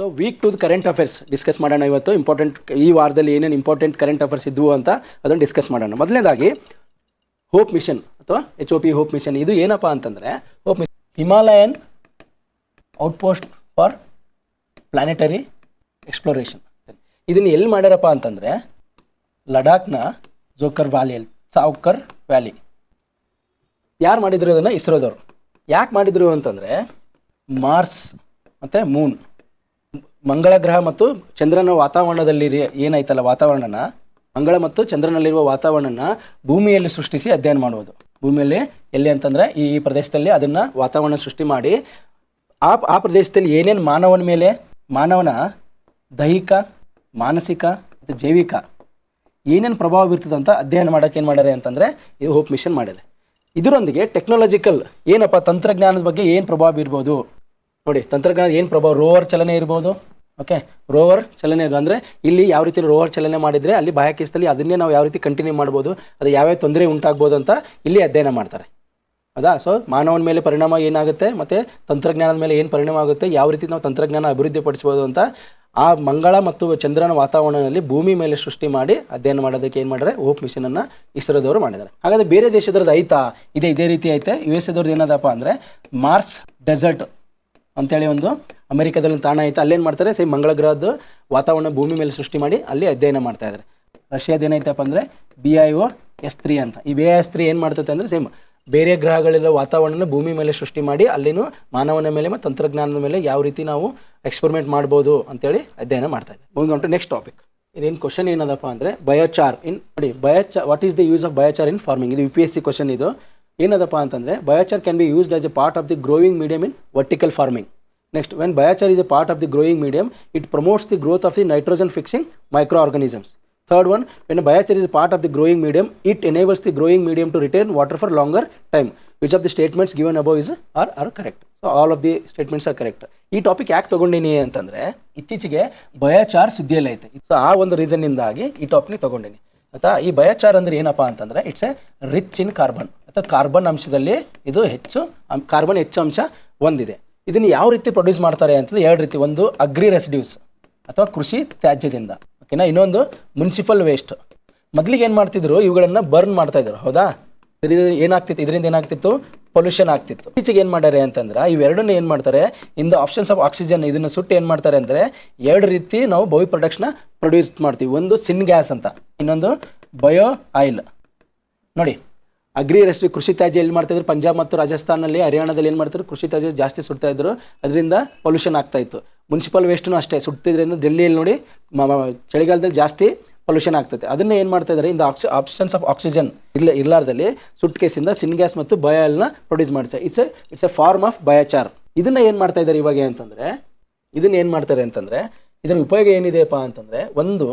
So week two current affairs discuss ಮಾಡೋಣ ಇವತ್ತು. Important ಈ ವಾರದಲ್ಲಿ ಏನೇನು ಇಂಪಾರ್ಟೆಂಟ್ ಕರೆಂಟ್ ಅಫೇರ್ಸ್ ಇದ್ವು ಅಂತ ಅದನ್ನು ಡಿಸ್ಕಸ್ ಮಾಡೋಣ. ಮೊದಲನೇದಾಗಿ ಹೋಪ್ ಮಿಷನ್ ಅಥವಾ H O P Hope mission ಇದು ಏನಪ್ಪ ಅಂತಂದರೆ Hope mission Himalayan outpost for planetary exploration ಇದನ್ನು ಎಲ್ಲಿ ಮಾಡ್ಯಾರಪ್ಪ ಅಂತಂದರೆ, ಲಡಾಖ್ನ ಜೋಕರ್ ವ್ಯಾಲಿಯಲ್ಲಿ ಸಾವ್ಕರ್ ವ್ಯಾಲಿ ಯಾರು ಮಾಡಿದ್ರು ಅದನ್ನು ಇಸ್ರೋದವರು. ಯಾಕೆ ಮಾಡಿದರು ಅಂತಂದರೆ ಮಾರ್ಸ್ ಮತ್ತು ಮೂನ್ ಮಂಗಳ ಗ್ರಹ ಮತ್ತು ಚಂದ್ರನ ವಾತಾವರಣದಲ್ಲಿ ಏನಾಯ್ತಲ್ಲ ವಾತಾವರಣನ? ಮಂಗಳ ಮತ್ತು ಚಂದ್ರನಲ್ಲಿರುವ ವಾತಾವರಣನ ಭೂಮಿಯಲ್ಲಿ ಸೃಷ್ಟಿಸಿ ಅಧ್ಯಯನ ಮಾಡುವುದು. ಭೂಮಿಯಲ್ಲಿ ಎಲ್ಲಿ ಅಂತಂದ್ರೆ ಈ ಈ ಪ್ರದೇಶದಲ್ಲಿ ಅದನ್ನು ವಾತಾವರಣ ಸೃಷ್ಟಿ ಮಾಡಿ, ಆ ಆ ಪ್ರದೇಶದಲ್ಲಿ ಏನೇನು ಮಾನವನ ಮೇಲೆ? ಮಾನವನ ದೈಹಿಕ, ಮಾನಸಿಕ ಮತ್ತು ಜೈವಿಕ ಏನೇನು ಪ್ರಭಾವ ಬೀರ್ತದೆ ಅಂತ ಅಧ್ಯಯನ ಮಾಡೋಕೆ ಏನು ಮಾಡ್ಯಾರೆ ಅಂತಂದರೆ ಇದು ಹೋಪ್ ಮಿಷನ್ ಮಾಡಿದೆ ಇದರೊಂದಿಗೆ ಟೆಕ್ನಾಲಜಿಕಲ್ ಏನಪ್ಪ ತಂತ್ರಜ್ಞಾನದ ಬಗ್ಗೆ ಏನು ಪ್ರಭಾವ ಬೀರ್ಬೋದು? ನೋಡಿ, ತಂತ್ರಜ್ಞಾನದ ಏನು ಪ್ರಭಾವ? ರೋವರ್ ಚಲನೆ ಇರ್ಬೋದು. ಓಕೆ ರೋವರ್ ಚಲನೆ ಅಂದರೆ ಇಲ್ಲಿ ಯಾವ ರೀತಿ ರೋವರ್ ಚಲನೆ ಮಾಡಿದರೆ ಅಲ್ಲಿ ಬಾಹ್ಯಾಕಾಶದಲ್ಲಿ ಅದನ್ನೇ ನಾವು ಯಾವ ರೀತಿ ಕಂಟಿನ್ಯೂ ಮಾಡ್ಬೋದು, ಅದು ಯಾವ್ಯಾವ ತೊಂದರೆ ಉಂಟಾಗ್ಬೋದು ಅಂತ ಇಲ್ಲಿ ಅಧ್ಯಯನ ಮಾಡ್ತಾರೆ. ಹೌದಾ ಸೊ ಮಾನವನ ಮೇಲೆ ಪರಿಣಾಮ ಏನಾಗುತ್ತೆ? ಮತ್ತು ತಂತ್ರಜ್ಞಾನದ ಮೇಲೆ ಏನು ಪರಿಣಾಮ ಆಗುತ್ತೆ? ಯಾವ ರೀತಿ ನಾವು ತಂತ್ರಜ್ಞಾನ ಅಭಿವೃದ್ಧಿಪಡಿಸ್ಬೋದು ಅಂತ ಆ ಮಂಗಳ ಮತ್ತು ಚಂದ್ರನ ವಾತಾವರಣದಲ್ಲಿ ಭೂಮಿ ಮೇಲೆ ಸೃಷ್ಟಿ ಮಾಡಿ ಅಧ್ಯಯನ ಮಾಡೋದಕ್ಕೆ ಏನು ಮಾಡಿದ್ರೆ ಹೋಪ್ ಮಿಷನನ್ನು ಇಸ್ರೋದವರು ಮಾಡಿದ್ದಾರೆ. ಹಾಗಾದರೆ ಬೇರೆ ದೇಶದ್ರದ್ದು ಐತಾ? ಇದೆ, ಇದೇ ರೀತಿ ಐತೆ. ಯು ಎಸ್ ಎದವ್ರದ್ದು ಏನದಪ್ಪ ಅಂದರೆ ಮಾರ್ಸ್ ಡೆಸರ್ಟ್ ಅಂತೇಳಿ ಒಂದು ಅಮೆರಿಕದಲ್ಲಿ ಒಂದು ತಾಣ ಐತೆ. ಅಲ್ಲೇನು ಮಾಡ್ತಾರೆ? ಸೇಮ್ ಮಂಗಳ ಗ್ರಹದ ವಾತಾವರಣ ಭೂಮಿ ಮೇಲೆ ಸೃಷ್ಟಿ ಮಾಡಿ ಅಲ್ಲಿ ಅಧ್ಯಯನ ಮಾಡ್ತಾ ಇದ್ದಾರೆ ರಷ್ಯಾದ ಏನೈತಪ್ಪ ಅಂದರೆ B I O S three ಅಂತ. ಈ ಬಿ ಐ ಎಸ್ ತ್ರೀ ಏನು ಮಾಡ್ತೈತೆ ಅಂದರೆ ಸೇಮ್ ಬೇರೆ ಗ್ರಹಗಳಿರೋ ವಾತಾವರಣನ ಭೂಮಿ ಮೇಲೆ ಸೃಷ್ಟಿ ಮಾಡಿ ಅಲ್ಲಿನೂ ಮಾನವನ ಮೇಲೆ ಮತ್ತು ತಂತ್ರಜ್ಞಾನದ ಮೇಲೆ ಯಾವ ರೀತಿ ನಾವು ಎಕ್ಸ್ಪೆರಿಮೆಂಟ್ ಮಾಡ್ಬೋದು ಅಂತೇಳಿ ಅಧ್ಯಯನ ಮಾಡ್ತಾ ಇದ್ದಾರೆ ಮುಂದೆ ಹೊಂಟು ನೆಕ್ಸ್ಟ್ ಟಾಪಿಕ್ ಇದೇನು ಕ್ವಶನ್ ಏನದಪ್ಪ ಅಂದರೆ ಬಯೋಚಾರ್ ಇನ್ ನೋಡಿ biochar what is the use of biochar in farming ಇದು U P S C question ಇದು. ಏನದಪ್ಪ ಅಂತಂದರೆ biochar can be used as a part of the growing medium in vertical farming next when biochar is a part of the growing medium it promotes the growth of the nitrogen fixing micro organisms third one when biochar is part of the growing medium it enables the growing medium to to water for longer time which of the statements given given is are are correct so all of the statements are correct. ಈ topic ಯಾಕೆ ತಗೊಂಡಿನಿ ಅಂತಂದ್ರೆ, ಇತ್ತೀಚೆಗೆ biochar ಸುದ್ದಿಯಲ್ಲಿ ಐತೆ. So ಆ ಒಂದು reason ಇಂದಾಗಿ ಈ ಟಾಪಿಕ್ ತಗೊಂಡಿನಿ. ಆಯ್ತಾ? ಈ ಬಯೋಚಾರ್ ಅಂದ್ರೆ ಏನಪ್ಪಾ ಅಂತಂದ್ರೆ it's a rich in carbon ಅಥವಾ ಕಾರ್ಬನ್ ಅಂಶದಲ್ಲಿ ಇದು ಹೆಚ್ಚು ಕಾರ್ಬನ್ ಹೆಚ್ಚು ಅಂಶ ಹೊಂದಿದೆ. ಇದನ್ನು ಯಾವ ರೀತಿ ಪ್ರೊಡ್ಯೂಸ್ ಮಾಡ್ತಾರೆ ಅಂತಂದ್ರೆ ಎರಡು ರೀತಿ, ಒಂದು ಅಗ್ರಿ ರೆಸಿಡ್ಯೂಸ್ ಅಥವಾ ಕೃಷಿ ತ್ಯಾಜ್ಯದಿಂದ. ಓಕೆನಾ ಇನ್ನೊಂದು ಮುನ್ಸಿಪಲ್ ವೇಸ್ಟ್ ಮೊದಲಿಗೆ ಏನು ಮಾಡ್ತಿದ್ರು? ಇವುಗಳನ್ನು ಬರ್ನ್ ಮಾಡ್ತಾಯಿದ್ರು ಹೌದಾ? ಇದರಿಂದ ಏನಾಗ್ತಿತ್ತು? ಇದರಿಂದ ಏನಾಗ್ತಿತ್ತು? ಪೊಲ್ಯೂಷನ್ ಆಗ್ತಿತ್ತು. ಇತ್ತೀಚೆಗೆ ಏನು ಮಾಡ್ಯಾರೆ ಅಂತಂದ್ರೆ, ಇವೆರಡನ್ನೂ ಏನು ಮಾಡ್ತಾರೆ? ಇನ್ ಆಪ್ಷನ್ಸ್ ಆಫ್ ಆಕ್ಸಿಜನ್ ಇದನ್ನು ಸುಟ್ಟು ಏನು ಮಾಡ್ತಾರೆ ಅಂದರೆ, ಎರಡು ರೀತಿ ನಾವು ಬಯೋ ಪ್ರೊಡಕ್ಟ್ಸ್ನ ಪ್ರೊಡ್ಯೂಸ್ ಮಾಡ್ತೀವಿ. ಒಂದು ಸಿನ್ ಗ್ಯಾಸ್ ಅಂತ. ಇನ್ನೊಂದು ಬಯೋ ಆಯಿಲ್ ನೋಡಿ. ಅಗ್ರಿ ರೆಸ್ಟ್ ಕೃಷಿ ತ್ಯಾಜ್ಯ ಎಲ್ಲಿ ಮಾಡ್ತಾ ಇದ್ರು? ಪಂಜಾಬ್ ಮತ್ತು ರಾಜಸ್ಥಾನಲ್ಲಿ ಹರಿಯಾಣದಲ್ಲಿ ಏನು ಮಾಡ್ತಾರೆ ಕೃಷಿ ತ್ಯಾಜ್ಯ ಜಾಸ್ತಿ ಸುಡ್ತಾ ಇದ್ರು. ಅದರಿಂದ ಪೊಲ್ಯೂಷನ್ ಆಗ್ತಾ ಇತ್ತು. ಮುನ್ಸಿಪಲ್ ವೇಸ್ಟ್ನು ಅಷ್ಟೇ. ಸುಡ್ತಿದ್ರಿಂದ ಡೆಲ್ಲಿಯಲ್ಲಿ ನೋಡಿ ಚಳಿಗಾಲದಲ್ಲಿ ಜಾಸ್ತಿ ಪೊಲ್ಯೂಷನ್ ಆಗ್ತೈತೆ ಅದನ್ನ ಏನು ಮಾಡ್ತಾ ಇದ್ದಾರೆ ಇಂದ ಆಕ್ಸಿ ಆಪ್ಷನ್ಸ್ ಆಫ್ ಆಕ್ಸಿಜನ್ ಇಲ್ಲ, ಇರ್ಲಾರ್ದಲ್ಲಿ ಸುಟ್ ಕೇಸಿಂದ ಸಿನ್ ಗ್ಯಾಸ್ ಮತ್ತು ಬಯಾಲ್ನ ಪ್ರೊಡ್ಯೂಸ್ ಮಾಡ್ತಾರೆ it's a it's a form of biochar ಇದನ್ನ ಏನು ಮಾಡ್ತಾ ಇದ್ದಾರೆ ಇವಾಗ ಅಂತಂದ್ರೆ, ಇದನ್ನ ಏನು ಮಾಡ್ತಾರೆ ಅಂತಂದ್ರೆ, ಇದರ ಉಪಯೋಗ ಏನಿದೆಯಪ್ಪ ಅಂತಂದ್ರೆ, ಒಂದು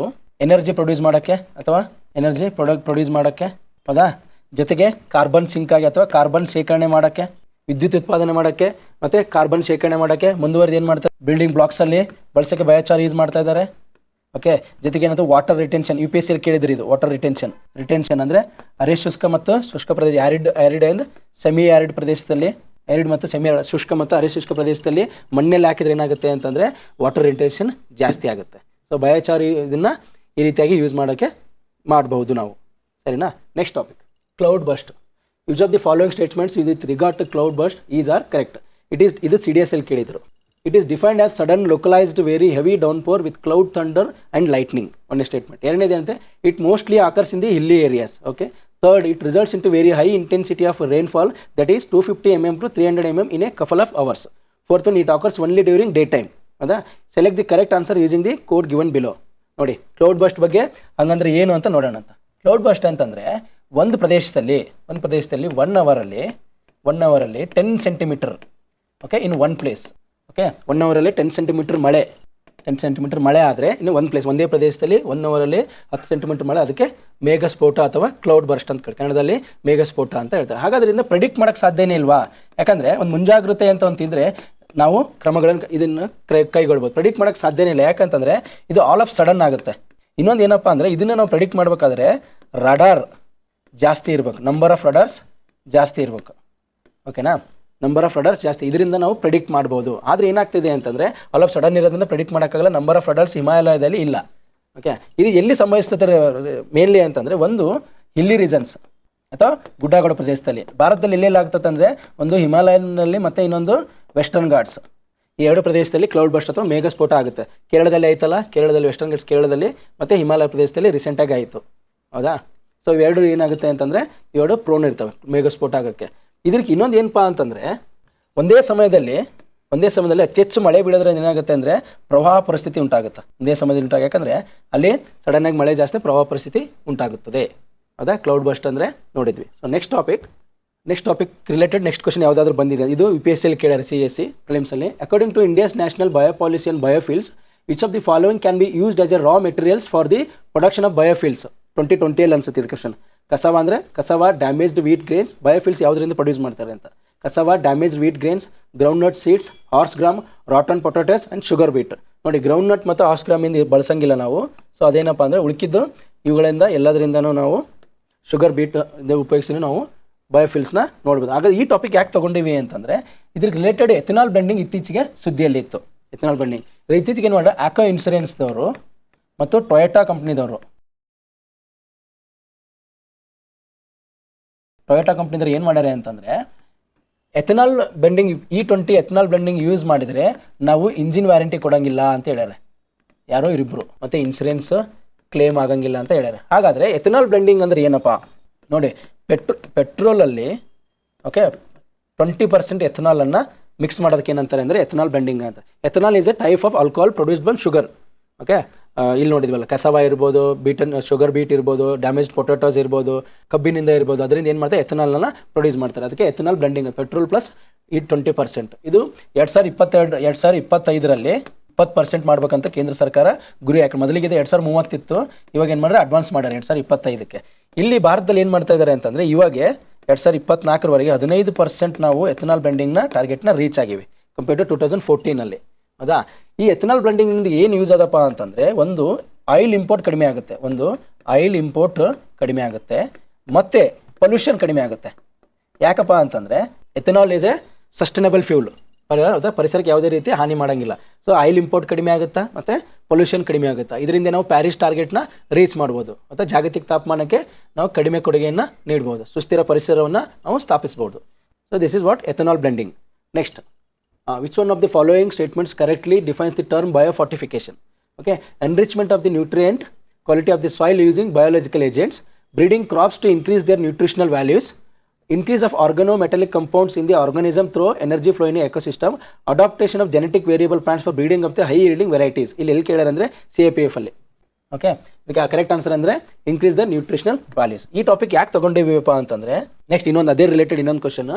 ಎನರ್ಜಿ ಪ್ರೊಡ್ಯೂಸ್ ಮಾಡೋಕ್ಕೆ ಅಥವಾ ಎನರ್ಜಿ ಪ್ರೊಡಕ್ಟ್ ಪ್ರೊಡ್ಯೂಸ್ ಮಾಡೋಕ್ಕೆ ಹೌದಾ ಜೊತೆಗೆ ಕಾರ್ಬನ್ ಸಿಂಕ್ ಆಗಿ ಅಥವಾ ಕಾರ್ಬನ್ ಶೇಖರಣೆ ಮಾಡೋಕ್ಕೆ, ವಿದ್ಯುತ್ ಉತ್ಪಾದನೆ ಮಾಡೋಕ್ಕೆ ಮತ್ತೆ ಕಾರ್ಬನ್ ಶೇಖರಣೆ ಮಾಡೋಕ್ಕೆ ಮುಂದುವರೆದು ಏನು ಮಾಡ್ತಾರೆ? ಬಿಲ್ಡಿಂಗ್ ಬ್ಲಾಕ್ಸಲ್ಲಿ ಬಳಸೋಕ್ಕೆ ಬಯೋಚಾರ್ ಯೂಸ್ ಮಾಡ್ತಾ ಇದ್ದಾರೆ. ಓಕೆ ಜೊತೆಗೆ ಏನಂತ water retention U P S ಸಿಯಲ್ಲಿ ಕೇಳಿದ್ರಿ ಇದು ವಾಟರ್ ರಿಟೆನ್ಷನ್ ರಿಟೆನ್ಷನ್ ಅಂದರೆ ಅರೆ ಶುಷ್ಕ ಮತ್ತು ಶುಷ್ಕ ಪ್ರದೇಶ ಆರಿಡ್ ಆರಿಡ್ ಅಂಡ್ ಸೆಮಿ ಆರಿಡ್ ಪ್ರದೇಶದಲ್ಲಿ ಆರಿಡ್ ಮತ್ತು ಸೆಮಿ ಶುಷ್ಕ ಮತ್ತು ಅರೆ ಶುಷ್ಕ ಪ್ರದೇಶದಲ್ಲಿ ಮಣ್ಣಲ್ಲಿ ಹಾಕಿದ್ರೆ ಏನಾಗುತ್ತೆ ಅಂತಂದರೆ ವಾಟರ್ ರಿಟೆನ್ಷನ್ ಜಾಸ್ತಿ ಆಗುತ್ತೆ. ಸೊ ಬಯೋಚಾರ್ ಇದನ್ನು ಈ ರೀತಿಯಾಗಿ ಯೂಸ್ ಮಾಡೋಕ್ಕೆ ಮಾಡಬಹುದು ನಾವು. ಸರಿನಾ? Next topic cloud burst use of the following statements with regard to cloud burst is are correct it is ಇದು ಸಿ ಡಿ ಎಸ್ ಎಲ್ ಕೇಳಿದರು. It is defined as sudden localised very heavy downpour with cloud thunder and lightning ಒಂದೇ statement ಎರಡನೇದು ಅಂತೆ it mostly occurs in the hilly areas okay third it results into very high intensity of rainfall that is two fifty M M two three hundred M M in a couple of hours fourth one it occurs only during day time ಅದ select the correct answer using the code given below ನೋಡಿ cloud burst ಬಗ್ಗೆ ಹಂಗಂದ್ರೆ ಏನು ಅಂತ ನೋಡೋಣ ಅಂತ cloud burst ಅಂತಂದರೆ ಒಂದು ಪ್ರದೇಶದಲ್ಲಿ ಒಂದು ಪ್ರದೇಶದಲ್ಲಿ ಒನ್ ಅವರಲ್ಲಿ ಒನ್ ಅವರಲ್ಲಿ ten centimetre okay in one place okay one ಅವರಲ್ಲಿ ಟೆನ್ ಸೆಂಟಿಮೀಟರ್ ಮಳೆ ಟೆನ್ ಸೆಂಟಿಮೀಟರ್ ಮಳೆ ಆದರೆ ಇನ್ನು ಒಂದು ಪ್ಲೇಸ್ ಒಂದೇ ಪ್ರದೇಶದಲ್ಲಿ ಒನ್ ಅವರಲ್ಲಿ ಹತ್ತು ಸೆಂಟಿಮೀಟರ್ ಮಳೆ, ಅದಕ್ಕೆ ಮೇಘಸ್ಫೋಟ ಅಥವಾ ಕ್ಲೌಡ್ ಬರ್ಸ್ಟ್ ಅಂತ. ಕನ್ನಡದಲ್ಲಿ ಮೇಘಸ್ಫೋಟ ಅಂತ ಹೇಳ್ತಾರೆ. ಹಾಗಾದ್ರಿಂದ ಪ್ರೆಡಿಕ್ಟ್ ಮಾಡೋಕ್ಕೆ ಸಾಧ್ಯನೇ ಇಲ್ವಾ? ಯಾಕಂದರೆ ಒಂದು ಮುಂಜಾಗ್ರತೆ ಅಂತ ಅಂತಿದ್ರೆ ನಾವು ಕ್ರಮಗಳನ್ನು ಇದನ್ನು ಕೈ ಕೈಗೊಳ್ಬೋದು. ಪ್ರೆಡಿಕ್ಟ್ ಮಾಡೋಕ್ಕೆ ಸಾಧ್ಯನೇ ಇಲ್ಲ. ಯಾಕಂತಂದರೆ ಇದು ಆಲ್ ಆಫ್ ಸಡನ್ ಆಗುತ್ತೆ. ಇನ್ನೊಂದು ಏನಪ್ಪ ಅಂದರೆ ಇದನ್ನು ನಾವು ಪ್ರೆಡಿಕ್ಟ್ ಮಾಡಬೇಕಾದ್ರೆ ರಡಾರ್ ಜಾಸ್ತಿ ಇರಬೇಕು. ನಂಬರ್ ಆಫ್ ರಡರ್ಸ್ ಜಾಸ್ತಿ ಇರಬೇಕು. ಓಕೆನಾ ನಂಬರ್ ಆಫ್ ರಡರ್ಸ್ ಜಾಸ್ತಿ. ಇದರಿಂದ ನಾವು ಪ್ರೆಡಿಕ್ಟ್ ಮಾಡ್ಬೋದು. ಆದರೆ ಏನಾಗ್ತಿದೆ ಅಂತಂದರೆ ಆಫ್ ಸಡನ್ ಇರೋದ್ರಿಂದ ಪ್ರೆಡಿಕ್ಟ್ ಮಾಡೋಕ್ಕಾಗಲ್ಲ. ನಂಬರ್ ಆಫ್ ರಡರ್ಸ್ ಹಿಮಾಲಯದಲ್ಲಿ ಇಲ್ಲ. ಓಕೆ ಇದು ಎಲ್ಲಿ ಸಂಭವಿಸ್ತದೆ ಮೇನ್ಲಿ ಅಂತಂದರೆ, ಒಂದು ಹಿಲ್ಲಿ ರೀಸನ್ಸ್ ಅಥವಾ ಗುಡ್ಡಗಾಡು ಪ್ರದೇಶದಲ್ಲಿ. ಭಾರತದಲ್ಲಿ ಎಲ್ಲೆಲ್ಲಿ ಆಗ್ತದೆ ಅಂದರೆ, ಒಂದು ಹಿಮಾಲಯನಲ್ಲಿ ಮತ್ತು ಇನ್ನೊಂದು ವೆಸ್ಟರ್ನ್ ಘಾಟ್ಸ್ ಈ ಎರಡು ಪ್ರದೇಶದಲ್ಲಿ ಕ್ಲೌಡ್ ಬಸ್ಟ್ ಅಥವಾ ಮೇಘಸ್ಫೋಟ ಆಗುತ್ತೆ. ಕೇರಳದಲ್ಲಿ ಆಯ್ತಲ್ಲ? ಕೇರಳದಲ್ಲಿ ವೆಸ್ಟರ್ನ್ ಘಾಟ್ಸ್ ಕೇರಳದಲ್ಲಿ ಮತ್ತು ಹಿಮಾಲಯ ಪ್ರದೇಶದಲ್ಲಿ ರೀಸೆಂಟಾಗಿ ಆಯಿತು. ಹೌದಾ? ಸೊ ಇವೆರಡು ಏನಾಗುತ್ತೆ ಅಂತಂದರೆ ಇವೆರಡು ಪ್ರೋನ್ ಇರ್ತವೆ ಮೇಘಸ್ಫೋಟ ಆಗೋಕ್ಕೆ. ಇದಕ್ಕೆ ಇನ್ನೊಂದು ಏನಪ್ಪಾ ಅಂತಂದರೆ, ಒಂದೇ ಸಮಯದಲ್ಲಿ ಒಂದೇ ಸಮಯದಲ್ಲಿ ಅತಿ ಹೆಚ್ಚು ಮಳೆ ಬೀಳೋದ್ರಿಂದ ಏನಾಗುತ್ತೆ ಅಂದರೆ, ಪ್ರವಾಹ ಪರಿಸ್ಥಿತಿ ಉಂಟಾಗುತ್ತೆ. ಒಂದೇ ಸಮಯದಲ್ಲಿ ಉಂಟಾಗ ಯಾಕಂದರೆ, ಅಲ್ಲಿ ಸಡನ್ನಾಗಿ ಮಳೆ ಜಾಸ್ತಿ, ಪ್ರವಾಹ ಪರಿಸ್ಥಿತಿ ಉಂಟಾಗುತ್ತದೆ. ಅದೇ ಕ್ಲೌಡ್ ಬಸ್ಟ್ ಅಂದರೆ ನೋಡಿದ್ವಿ. So next topic next topic related next question ಯಾವುದಾದ್ರೂ ಬಂದಿದೆ. ಇದು ಯು ಪಿ ಎಸ್ ಸಿ ಕೇಳ್ಯಾರೆ C S C ಫಿಲಿಮ್ಸಲ್ಲಿ according to India's national bio policy and biofuels which of the following can be used as a raw materials for the production of biofuels twenty ಟ್ವೆಂಟಿಯಲ್ಲಿ ಅನ್ಸುತ್ತೆ ಇದು question cassava ಅಂದರೆ cassava damaged wheat grains biofuels ಯಾವುದರಿಂದ produce ಮಾಡ್ತಾರೆ ಅಂತ. ಕಸವ damaged wheat grains groundnut seeds horse gram rotten potatoes and sugar beet ನೋಡಿ groundnut ಮತ್ತು horse ಗ್ರಾಮಿಂದ ಬಳಸಂಗಿಲ್ಲ ನಾವು. ಸೊ ಅದೇನಪ್ಪ ಅಂದರೆ ಉಳಿಕಿದ್ದು, ಇವುಗಳಿಂದ ಎಲ್ಲದರಿಂದನೂ ನಾವು ಶುಗರ್ ಬೀಟ್ ಉಪಯೋಗಿಸಿ ನಾವು ಬಯೋಫಿಲ್ಸ್ನ ನೋಡ್ಬೋದು. ಹಾಗಾದ್ರೆ ಈ ಟಾಪಿಕ್ ಯಾಕೆ ತೊಗೊಂಡಿವಿ ಅಂತಂದರೆ ಇದ್ರ ರಿಲೇಟೆಡ್ ಎಥನಾಲ್ ಬ್ಲೆಂಡಿಂಗ್ ಇತ್ತೀಚೆಗೆ ಸುದ್ದಿಯಲ್ಲಿತ್ತು ಎಥನಾಲ್ ಬ್ಲೆಂಡಿಂಗ್ ಇತ್ತೀಚೆಗೆ ಏನು ಮಾಡಿದ್ರೆ ಆಕೋ ಇನ್ಸೂರೆನ್ಸ್ದವರು ಮತ್ತು ಟೊಯೋಟಾ ಕಂಪ್ನಿದವರು ಟೊಯೋಟಾ ಕಂಪ್ನಿದ್ರೆ ಏನು ಮಾಡ್ಯಾರೆ ಅಂತಂದರೆ ethanol bending E twenty ethanol blending use ಮಾಡಿದರೆ ನಾವು ಇಂಜಿನ್ ವ್ಯಾರಂಟಿ ಕೊಡೋಂಗಿಲ್ಲ ಅಂತ ಹೇಳ್ಯಾರೆ. ಯಾರೋ ಇರಿಬ್ರು ಮತ್ತು ಇನ್ಸೂರೆನ್ಸ್ ಕ್ಲೇಮ್ ಆಗಂಗಿಲ್ಲ ಅಂತ ಹೇಳ್ಯಾರೆ. ಹಾಗಾದರೆ ಎಥನಾಲ್ ಬ್ಲೆಂಡಿಂಗ್ ಅಂದ್ರೆ ಏನಪ್ಪ? ನೋಡಿ ಪೆಟ್ರೋ ಪೆಟ್ರೋಲಲ್ಲಿ ಓಕೆ ಟ್ವೆಂಟಿ ಪರ್ಸೆಂಟ್ ಎಥನಾಲನ್ನು ಮಿಕ್ಸ್ ಮಾಡೋದಕ್ಕೆ ಏನಂತಾರೆ ಅಂದರೆ ಎಥನಾಲ್ ಬ್ಲೆಂಡಿಂಗ್ ಅಂತ. Ethanol is a type of alcohol produce by sugar okay ಇಲ್ಲಿ ನೋಡಿದ್ವಲ್ಲ, ಕಸವ ಇರ್ಬೋದು ಬೀಟನ್ ಶುಗರ್ ಬೀಟ್ ಇರ್ಬೋದು ಡ್ಯಾಮೇಜ್ಡ್ ಪೊಟೊಟೋಸ್ ಇರ್ಬೋದು, ಕಬ್ಬಿನಿಂದ ಇರ್ಬೋದು, ಅದರಿಂದ ಏನು ಮಾಡ್ತಾರೆ ಎಥನಾಲ್ನ ಪ್ರೊಡ್ಯೂಸ್ ಮಾಡ್ತಾರೆ. ಅದಕ್ಕೆ ಎಥನಾಲ್ ಬ್ಲೆಂಡಿಂಗ್ ಪೆಟ್ರೋಲ್ ಪ್ಲಸ್ ಈ ಟ್ವೆಂಟಿ ಪರ್ಸೆಂಟ್ ಇದು ಎರಡು ಸಾವಿರ ಇಪ್ಪತ್ತೆರಡು, ಎರಡು ಸಾವಿರ ಇಪ್ಪತ್ತೈದರಲ್ಲಿ ಇಪ್ಪತ್ತು ಪರ್ಸೆಂಟ್ ಮಾಡಬೇಕಂತ ಕೇಂದ್ರ ಸರ್ಕಾರ ಗುರಿ ಹಾಕಿ ಮೊದಲಿಗೆ ಎರಡು ಸಾವಿರ ಮೂವತ್ತಿತ್ತು, ಇವಾಗ ಏನು ಮಾಡಿದ್ರೆ ಅಡ್ವಾನ್ಸ್ ಮಾಡ್ಯಾರೆ ಎರಡು ಸಾವಿರ ಇಪ್ಪತ್ತೈದಕ್ಕೆ. ಇಲ್ಲಿ ಭಾರತದಲ್ಲಿ ಏನು ಮಾಡ್ತಾ ಇದ್ದಾರೆ ಅಂತಂದರೆ, ಇವಾಗ ಎರಡು ಸಾವಿರ ಇಪ್ಪತ್ನಾಲ್ಕರವರೆಗೆ ಹದಿನೈದು ಪರ್ಸೆಂಟ್ ನಾವು ಎಥನಾಲ್ ಬ್ಲೆಂಡಿಂಗ್ನ ಟಾರ್ಗೆಟ್ನ ರೀಚ್ ಆಗಿವಿ ಕಂಪೇರ್ ಟು ಟೂ ತೌಸಂಡ್ ಫೋರ್ಟೀನಲ್ಲಿ ಹೌದಾ ಈ ಎಥನಾಲ್ ಬ್ಲೆಂಡಿಂಗ್ನಿಂದ ಏನು ಯೂಸ್ ಅದಪ್ಪ ಅಂತಂದರೆ, ಒಂದು ಆಯಿಲ್ ಇಂಪೋರ್ಟ್ ಕಡಿಮೆ ಆಗುತ್ತೆ. ಒಂದು ಆಯಿಲ್ ಇಂಪೋರ್ಟ್ ಕಡಿಮೆ ಆಗುತ್ತೆ. ಮತ್ತು ಪೊಲ್ಯೂಷನ್ ಕಡಿಮೆ ಆಗುತ್ತೆ. ಯಾಕಪ್ಪ ಅಂತಂದರೆ ethanol is a sustainable fuel ಹೌದಾ ಪರಿಸರಕ್ಕೆ ಯಾವುದೇ ರೀತಿ ಹಾನಿ ಮಾಡಂಗಿಲ್ಲ. ಸೊ ಆಯಿಲ್ ಇಂಪೋರ್ಟ್ ಕಡಿಮೆ ಆಗುತ್ತಾ? ಮತ್ತು ಪೊಲ್ಯೂಷನ್ ಕಡಿಮೆ ಆಗುತ್ತಾ? ಇದರಿಂದ ನಾವು ಪ್ಯಾರಿಸ್ ಟಾರ್ಗೆಟ್ನ ರೀಚ್ ಮಾಡ್ಬೋದು. ಮತ್ತು ಜಾಗತಿಕ ತಾಪಮಾನಕ್ಕೆ ನಾವು ಕಡಿಮೆ ಕೊಡುಗೆಯನ್ನು ನೀಡ್ಬೋದು. ಸುಸ್ಥಿರ ಪರಿಸರವನ್ನು ನಾವು ಸ್ಥಾಪಿಸ್ಬೋದು. So this is what ethanol blending next which one of the following statements correctly defines the term biofortification? Okay, enrichment of the nutrient, quality of the soil using biological agents, breeding crops to increase their nutritional values, increase of organometallic compounds in the organism through energy flow in the ecosystem, adaptation of genetic variable plants for breeding of the high yielding varieties. ಇಲ್ಲಿ ಎಲ್ಲಿ ಕೇಳ್ಯಾರ ಅಂದರೆ C A P F ಅಲ್ಲಿ okay ಇದಕ್ಕೆ correct answer ಅಂದರೆ increase the nutritional values ಈ topic ಯಾಕೆ ತಗೊಂಡಿವೀವಪ್ಪ ಅಂತಂದರೆ ನೆಕ್ಸ್ಟ್ ಇನ್ನೊಂದು ಅದೇ ರಿಲೇಟೆಡ್ ಇನ್ನೊಂದು question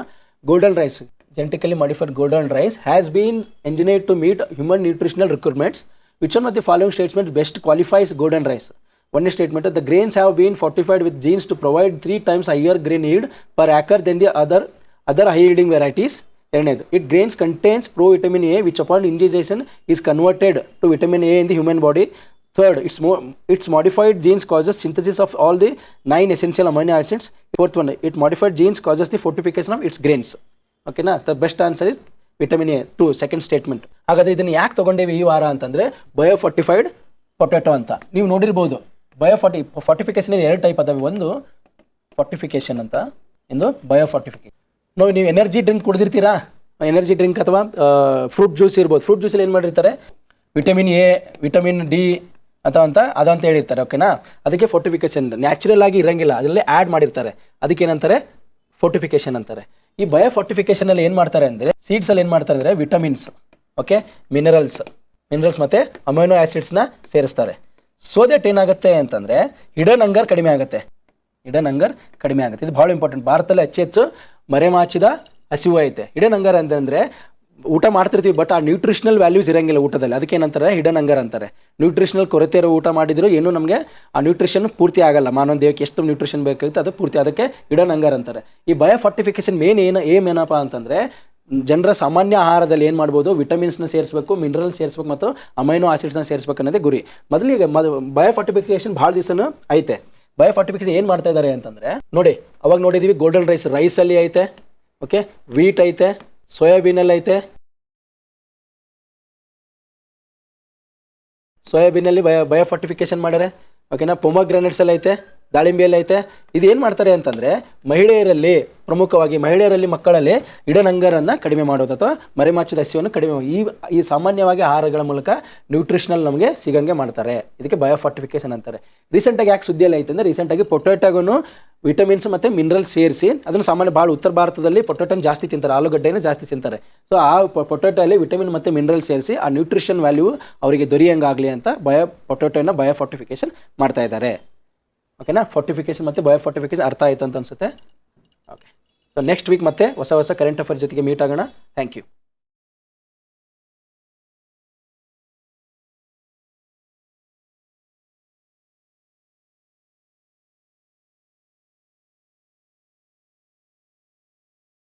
golden rice genetically modified golden rice has been engineered to meet human nutritional requirements. Which one of the following statements best qualifies golden rice? One statement the grains have been fortified with genes to provide three times higher grain yield per acre than the other other high yielding varieties. It grains contains provitamin A, which upon ingestion is converted to vitamin A in the human body. Third, its, mo its modified genes causes synthesis of all the nine essential amino acids. Fourth one, it modified genes causes the fortification of its grains. ಓಕೆನಾ the best answer is vitamin A to second statement ಹಾಗಾದ್ರೆ ಇದನ್ನು ಯಾಕೆ ತೊಗೊಂಡೇವಿ ಈ ವಾರ ಅಂತಂದರೆ bio fortified potato ಅಂತ. ನೀವು ನೋಡಿರ್ಬೋದು ಬಯೋ ಫೋರ್ಟಿ ಫಾರ್ಟಿಫಿಕೇಶನ್ ಎರಡು ಟೈಪ್ ಅದಾವೆ. ಒಂದು ಫಾರ್ಟಿಫಿಕೇಶನ್ ಅಂತ ಇಂದು ಬಯೋ ಫಾರ್ಟಿಫಿಕೇಶನ್ ನೋಡಿ, ನೀವು ಎನರ್ಜಿ ಡ್ರಿಂಕ್ ಕುಡಿದಿರ್ತೀರಾ? ಎನರ್ಜಿ ಡ್ರಿಂಕ್ ಅಥವಾ ಫ್ರೂಟ್ ಜ್ಯೂಸ್ ಇರ್ಬೋದು. ಫ್ರೂಟ್ ಜ್ಯೂಸಲ್ಲಿ ಏನು ಮಾಡಿರ್ತಾರೆ? ವಿಟಮಿನ್ ಎ ವಿಟಮಿನ್ ಡಿ ಅಥವಾ ಅಂತ, ಅದಂತ ಹೇಳಿರ್ತಾರೆ. ಓಕೆನಾ ಅದಕ್ಕೆ ಫೋರ್ಟಿಫಿಕೇಶನ್ ನ್ಯಾಚುರಲ್ ಆಗಿ ಇರಂಗಿಲ್ಲ. ಅದರಲ್ಲಿ ಆ್ಯಡ್ ಮಾಡಿರ್ತಾರೆ. ಅದಕ್ಕೆ ಏನಂತಾರೆ? ಫೋರ್ಟಿಫಿಕೇಶನ್ ಅಂತಾರೆ. ಈ ಬಯೋ ಫೋರ್ಟಿಫಿಕೇಶನಲ್ಲಿ ಏನು ಮಾಡ್ತಾರೆ ಅಂದರೆ ಸೀಡ್ಸಲ್ಲಿ ಏನು ಮಾಡ್ತಾರೆ ಅಂದರೆ ವಿಟಮಿನ್ಸ್ ಓಕೆ ಮಿನರಲ್ಸ್ ಮಿನರಲ್ಸ್ ಮತ್ತು ಅಮೈನೋ ಆ್ಯಸಿಡ್ಸ್ನ ಸೇರಿಸ್ತಾರೆ. ಸೊ ದಟ್ ಏನಾಗುತ್ತೆ ಅಂತಂದರೆ ಹಿಡನ್ ಅಂಗರ್ ಕಡಿಮೆ ಆಗುತ್ತೆ. ಹಿಡನ್ ಅಂಗರ್ ಕಡಿಮೆ ಆಗುತ್ತೆ. ಇದು ಭಾಳ ಇಂಪಾರ್ಟೆಂಟ್ ಭಾರತದಲ್ಲಿ ಹೆಚ್ಚು ಹೆಚ್ಚು ಮರೆಮಾಚಿದ ಹಸಿವು ಐತೆ. ಹಿಡನ್ ಅಂಗರ್ ಅಂತಂದರೆ ಊಟ ಮಾಡ್ತಿರ್ತೀವಿ ಬಟ್ ಆ ನ್ಯೂಟ್ರಿಷನಲ್ ವ್ಯಾಲ್ಯೂಸ್ ಇರಂಗಿಲ್ಲ ಊಟದಲ್ಲಿ. ಅದಕ್ಕೆ ಏನಂತಾರೆ? ಹಿಡನ್ ಅಂಗರ್ ಅಂತಾರೆ. ನ್ಯೂಟ್ರಿಷನಲ್ ಕೊರತೆ ಇರೋ ಊಟ ಮಾಡಿದ್ರು ಏನು ನಮಗೆ? ಆ ನ್ಯೂಟ್ರಿಷನ್ ಪೂರ್ತಿ ಆಗಲ್ಲ. ಮಾನವ ದೇಹಕ್ಕೆ ಎಷ್ಟು ನ್ಯೂಟ್ರಿಷನ್ ಬೇಕಾಗುತ್ತೆ ಅದು ಪೂರ್ತಿ. ಅದಕ್ಕೆ ಹಿಡನ್ ಅಂಗರ್ ಅಂತಾರೆ. ಈ ಬಯೋ ಫಾರ್ಟಿಫಿಕೇಶನ್ ಮೇನ್ ಏನು ಏಮ್ ಏನಪ್ಪ ಅಂತಂದರೆ, ಜನರ ಸಾಮಾನ್ಯ ಆಹಾರದಲ್ಲಿ ಏನು ಮಾಡ್ಬೋದು? ವಿಟಮಿನ್ಸ್ನ ಸೇರಿಸಬೇಕು ಮಿನರಲ್ ಸೇರಿಸ್ಬೇಕು ಮತ್ತು ಅಮೈನೋ ಆಸಿಡ್ಸ್ನ ಸೇರಿಸ್ಬೇಕು ಅನ್ನೋದೇ ಗುರಿ. ಮೊದಲಿಗೆ ಮದ ಬಯೋ ಫಾರ್ಟಿಫಿಕೇಶನ್ ಭಾಳ ದಿವಸನೂ ಐತೆ. ಬಯೋ ಫಾರ್ಟಿಫಿಕೇಶನ್ ಏನು ಮಾಡ್ತಾ ಇದ್ದಾರೆ ಅಂತಂದರೆ, ನೋಡಿ, ಅವಾಗ ನೋಡಿದ್ದೀವಿ ಗೋಲ್ಡನ್ ರೈಸ್ ರೈಸಲ್ಲಿ ಐತೆ ಓಕೆ ವೀಟ್ ಐತೆ ಸೋಯಾಬೀನಲ್ಲಿ ಐತೆ? ಸೋಯಾಬೀನಲ್ಲಿ ಬಯೋ ಬಯೋಫರ್ಟಿಫಿಕೇಷನ್ ಮಾಡ್ಯಾರೆ ಓಕೆನಾ? ಪೊಮಗ್ರಾನೇಟ್ಸಲ್ಲಿ ಐತೆ? ದಾಳಿಂಬೆಯಲ್ಲಿ ಐತೆ. ಇದು ಏನು ಮಾಡ್ತಾರೆ ಅಂತಂದರೆ ಮಹಿಳೆಯರಲ್ಲಿ, ಪ್ರಮುಖವಾಗಿ ಮಹಿಳೆಯರಲ್ಲಿ ಮಕ್ಕಳಲ್ಲಿ ಇಡನಂಗರನ್ನು ಕಡಿಮೆ ಮಾಡೋದು ಅಥವಾ ಮರೆಮಾಚಿದ ಹಸಿವನ್ನು ಕಡಿಮೆ ಈ ಈ ಸಾಮಾನ್ಯವಾಗಿ ಆಹಾರಗಳ ಮೂಲಕ ನ್ಯೂಟ್ರಿಷನಲ್ ನಮಗೆ ಸಿಗಂಗೆ ಮಾಡ್ತಾರೆ. ಇದಕ್ಕೆ ಬಯೋಫಾರ್ಟಿಫಿಕೇಶನ್ ಅಂತಾರೆ. ರೀಸೆಂಟಾಗಿ ಯಾಕೆ ಸುದ್ದಿಯಲ್ಲಿ ಐತೆ ಅಂದರೆ ರೀಸೆಂಟಾಗಿ ಪೊಟೊಟೊಗೂ ವಿಟಮಿನ್ಸ್ ಮತ್ತು ಮಿನರಲ್ ಸೇರಿಸಿ ಅದನ್ನು ಸಾಮಾನ್ಯ ಭಾಳ ಉತ್ತರ ಭಾರತದಲ್ಲಿ ಪೊಟೊಟೊನ ಜಾಸ್ತಿ ತಿಂತಾರೆ, ಆಲೂಗಡ್ಡೆನ ಜಾಸ್ತಿ ತಿಂತಾರೆ. ಸೊ ಆ ಪೊಟೊಟೊಲ್ಲಿ ವಿಟಮಿನ್ ಮತ್ತು ಮಿನರಲ್ ಸೇರಿಸಿ ಆ ನ್ಯೂಟ್ರಿಷನ್ ವ್ಯಾಲ್ಯೂ ಅವರಿಗೆ ದೊರೆಯಂಗಾಗಲಿ ಅಂತ ಬಯೋ ಪೊಟೊಟೊನ ಬಯೋಫಾರ್ಟಿಫಿಕೇಶನ್ ಮಾಡ್ತಾ ಇದ್ದಾರೆ. ಓಕೆನಾ ಫಾರ್ಟಿಫಿಕೇಶನ್ ಮತ್ತು ಬಯೋಫರ್ಟಿಫಿಕೇಶನ್ ಅರ್ಥ ಆಯ್ತು ಅಂತ ಅನ್ಸುತ್ತೆ. ಓಕೆ ಸೊ ನೆಕ್ಸ್ಟ್ ವೀಕ್ ಮತ್ತೆ ಹೊಸ ಹೊಸ ಕರೆಂಟ್ ಅಫೇರ್ಸ್ ಜೊತೆಗೆ ಮೀಟ್ ಆಗೋಣ. Thank you